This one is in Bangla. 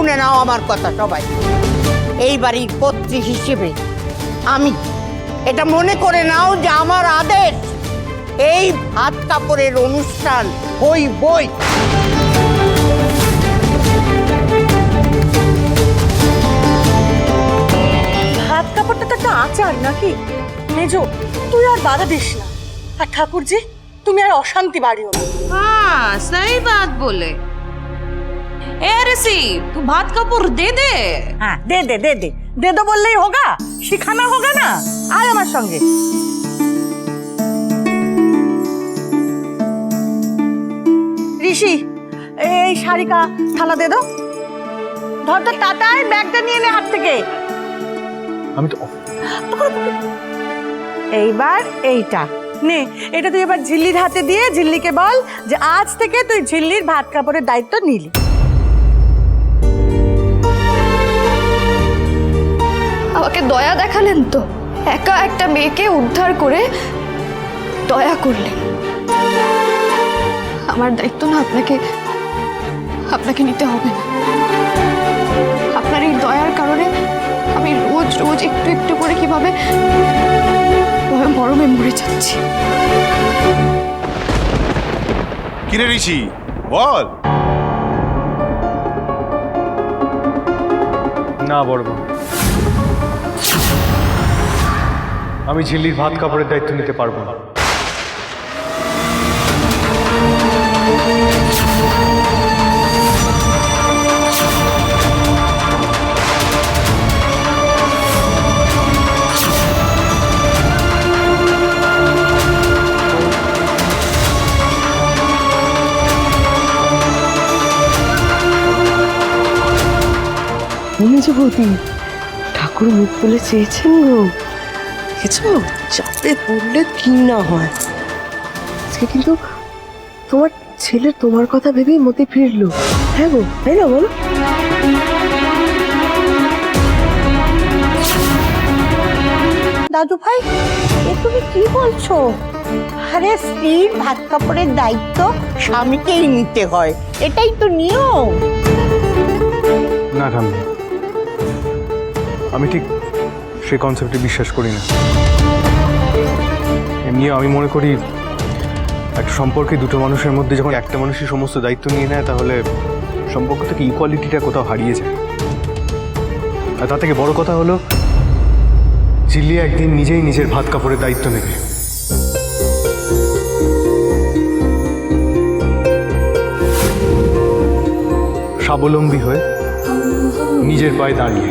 শুনে নাও আমার কথা সবাই। এই বাড়ির কর্ত্রী হিসেবে আমি। এটা মনে করে নাও যে আমার আদেশ এই ভাত কাপড়ের অনুষ্ঠান হই বই। ভাত কাপড়টা তো একটা আচার নাকি? মেজ তুই আর বাধা দিস না। আর ঠাকুরজি তুমি আর অশান্তি বাড়িও না। হ্যাঁ সেই বাদ বলে। ए ऋषि तू भात कपूर दे दे হ্যাঁ দে দে দে দে দে দো বললেই হোগা শিখানা হোগা না আয় আমার সঙ্গে ঋষি এই শাড়িকা থালা দে দো ধর তো টাটায় ব্যাগটা নিয়ে নে হাত থেকে আমি তো এইবার এইটা নে এটা তুই এবার ঝিল্লির হাতে দিয়ে ঝিল্লিকে বল যে আজ থেকে তুই ঝিল্লির ভাত কাপড়ের দায়িত্ব নিলি আমাকে দয়া দেখালেন তো। একা একটা মেয়েকে উদ্ধার করে দয়া করলেন। আমার দায়িত্ব না আপনাকে আপনাকে নিতে হবে না। আপনার এই দয়ার কারণে আমি রোজ রোজ একটু একটু করে কীভাবে মরমে মরে যাচ্ছি। কিরে ঋষি বল। না বড় আমি ঝিল্লির ভাত কাপড়ের দায়িত্ব নিতে পারব না। ঠাকুর মুখ তুলে চেয়েছেন গো। দেখেছ? চাপে পড়লে কি না হয়। আজকে কিন্তু তোমার ছেলে তোমার কথা ভেবেই মতে ফিরলো। হ্যাঁ গো তাই না বলো? দাদু ভাই এ তুমি কি বলছো? আরে স্ত্রীর ভাত কাপড়ের দায়িত্ব স্বামীকেই নিতে হয়। এটাই তো নিয়ম। না ঠাম্মি। আমি ঠিক সেই কনসেপ্টে বিশ্বাস করি না। এমনিও আমি মনে করি একটা সম্পর্কে দুটো মানুষের মধ্যে যখন একটা মানুষই সমস্ত দায়িত্ব নিয়ে নেয়, তাহলে সম্পর্ক থেকে ইকুয়ালিটিটা কোথাও হারিয়ে যায়। আর তা থেকে বড় কথা হলো চিল্লি একদিন নিজেই নিজের ভাত কাপড়ের দায়িত্ব নেবে। স্বাবলম্বী হয়ে নিজের পায়ে দাঁড়িয়ে।